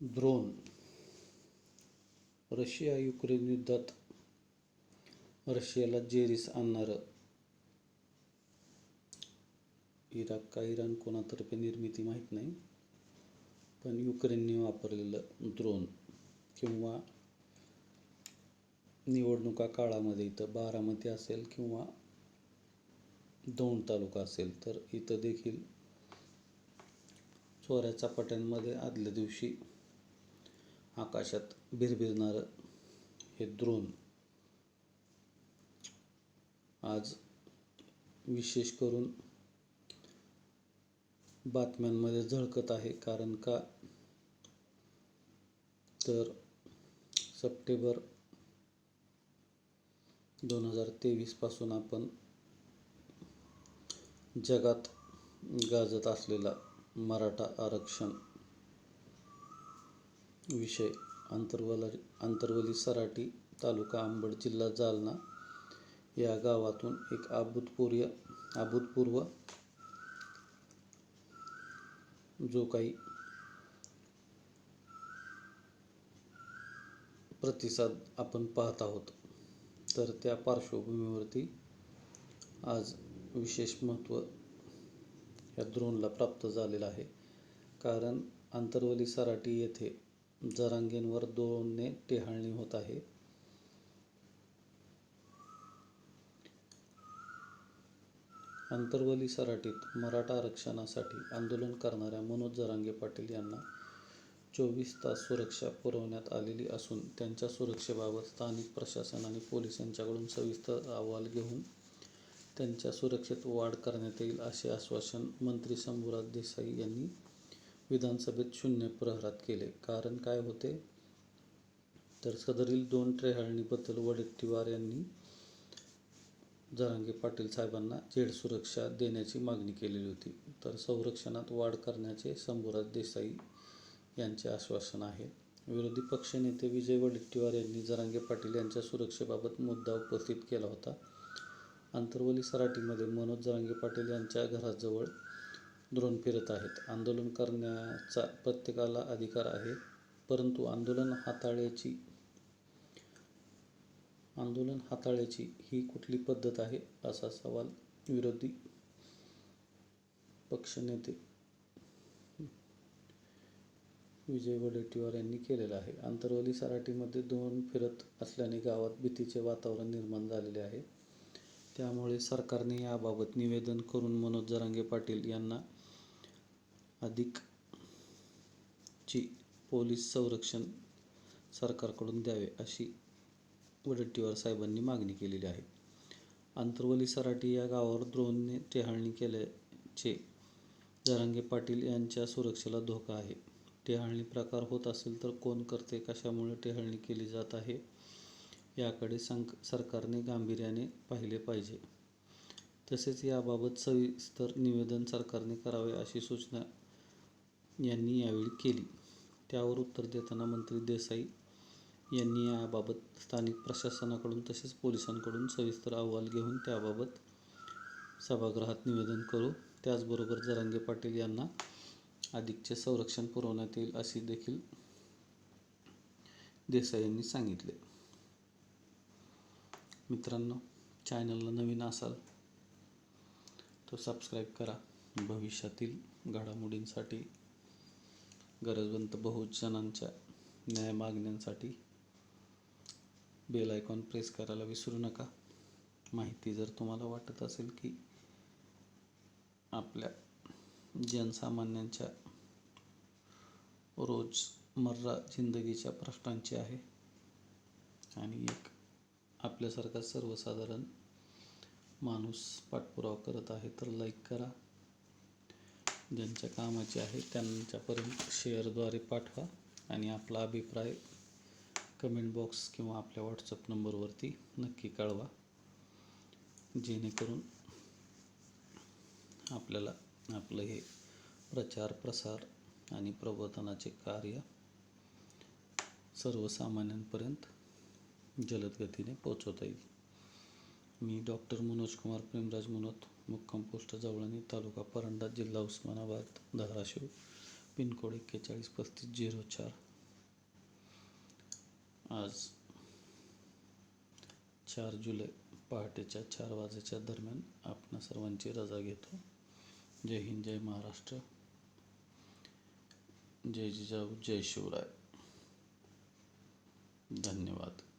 Drone Russia Ukraine युद्धात रशियाला जेरीस आणणारं. इराक का इराण कोणातर्फे निर्मिती माहीत नाही पण युक्रेनने वापरलेलं ड्रोन किंवा निवडणुका काळामध्ये इथं बारामती असेल किंवा दौंड तालुका असेल तर इथं देखील चोऱ्या चपाट्यांमध्ये आदल्या दिवशी आकाशात भिरभिरणारं हे द्रोण. आज विशेष करून बातम्यांमध्ये झळकत आहे. कारण का? तर सप्टेंबर दोन हजार तेवीसपासून आपण जगात गाजत असलेला मराठा आरक्षण विषय. आंतरवला आंतरवली सराटी तालुका अंबड जिल्हा जालना. या गावातून एक अभूतपूर्व अभूतपूर्व जो काही प्रतिसाद आपण पाहत आहोत तर त्या पार्श्वभूमीवरती आज विशेष महत्त्व या द्रोणला प्राप्त झालेलं आहे. कारण आंतरवली सराटी येथे जरांगेंवर दोनने टेहाळणी होत आहे. आंतरवली सराटीत मराठा आरक्षणासाठी आंदोलन करणाऱ्या मनोज जरांगे पाटील यांना चोवीस तास सुरक्षा पुरवण्यात आलेली असून त्यांच्या सुरक्षेबाबत स्थानिक प्रशासन आणि पोलीस यांच्याकडून सविस्तर अहवाल घेऊन त्यांच्या सुरक्षेत वाढ करण्यात येईल असे आश्वासन मंत्री शंभूराज देसाई यांनी विधानसभेत शून्य प्रहरात केले. कारण काय होते? तर सदरील दोन ट्रेहाळणीबद्दल वडेट्टीवार यांनी जरांगे पाटील साहेबांना जेड सुरक्षा देण्याची मागणी केलेली होती. तर संरक्षणात वाढ करण्याचे शंभूराज देसाई यांचे आश्वासन आहे. विरोधी पक्षनेते विजय वडेट्टीवार यांनी जरांगे पाटील यांच्या सुरक्षेबाबत मुद्दा उपस्थित केला होता. आंतरवली सराटीमध्ये मनोज जरांगे पाटील यांच्या घराजवळ ड्रोन फिरत आहेत. आंदोलन करण्याचा प्रत्येकाला अधिकार आहे परंतु आंदोलन हाताळ्याची आंदोलन हाताळ्याची ही कुठली पद्धत आहे असा सवाल विरोधी पक्षनेते विजय वडेट्टीवार यांनी केलेला आहे. आंतरवली सराटीमध्ये दोन फिरत असल्याने गावात भीतीचे वातावरण निर्माण झालेले आहे. त्यामुळे सरकारने याबाबत निवेदन करून मनोज जरांगे पाटील यांना अधिक ची पोलीस संरक्षण सरकारकडून द्यावे अशी वडट्टीवार साहेबांनी मागणी केलेली आहे. आंतरवली सराटी या गावावर द्रोणने टेहाळणी केल्याचे जरांगे पाटील यांच्या सुरक्षेला धोका आहे. टेहाळणी प्रकार होत असेल तर कोण करते कशामुळे टेहाळणी केली जात आहे याकडे संक सरकारने गांभीर्याने पाहिले पाहिजे. तसेच याबाबत सविस्तर निवेदन सरकारने करावे अशी सूचना यांनी यावेळी केली. त्यावर उत्तर देताना मंत्री देसाई यांनी याबाबत स्थानिक प्रशासनाकडून तसेच पोलिसांकडून सविस्तर अहवाल घेऊन त्याबाबत सभागृहात निवेदन करू. त्याचबरोबर जरांगे पाटील यांना अधिकचे संरक्षण पुरवण्यात येईल असे देखील देसाई यांनी सांगितले. मित्रांनो चॅनलला नवीन असाल तो सबस्क्राईब करा. भविष्यातील घडामोडींसाठी गरजवंत बहुजनांच्या न्याय मागण्यांसाठी बेल आयकॉन प्रेस करायला विसरू नका. माहिती जर तुम्हाला वाटत असेल की आपल्या जनसामान्यांच्या रोजमर्रा जिंदगीच्या प्रश्नांची आहे आणि एक आपल्यासारखा सर्वसाधारण माणूस पाठपुरावा करत आहे तर लाईक करा. ज्यांच्या कामाचे आहे त्यांच्यापर्यंत शेअरद्वारे पाठवा आणि आपला अभिप्राय कमेंट बॉक्स किंवा आपल्या व्हॉट्सअप नंबरवरती नक्की कळवा. जेणेकरून आपल्याला आपलं हे प्रचार प्रसार आणि प्रबोधनाचे कार्य सर्वसामान्यांपर्यंत जलद गतीने पोचवता येईल. मी डॉक्टर मनोज कुमार प्रेमराज मनोत मुक्काम पोस्ट जवळणी तालुका परंडा जिल्हा उस्मानाबाद धाराशिव पिनकोड एक्केचाळीस पस्तीस झिरो चार. आज चार जुलै पहाटेच्या चार वाजेच्या दरम्यान आपणा सर्वांची रजा घेतो. जय हिंद जय महाराष्ट्र. जय जिजाऊ जय शिवराय. धन्यवाद.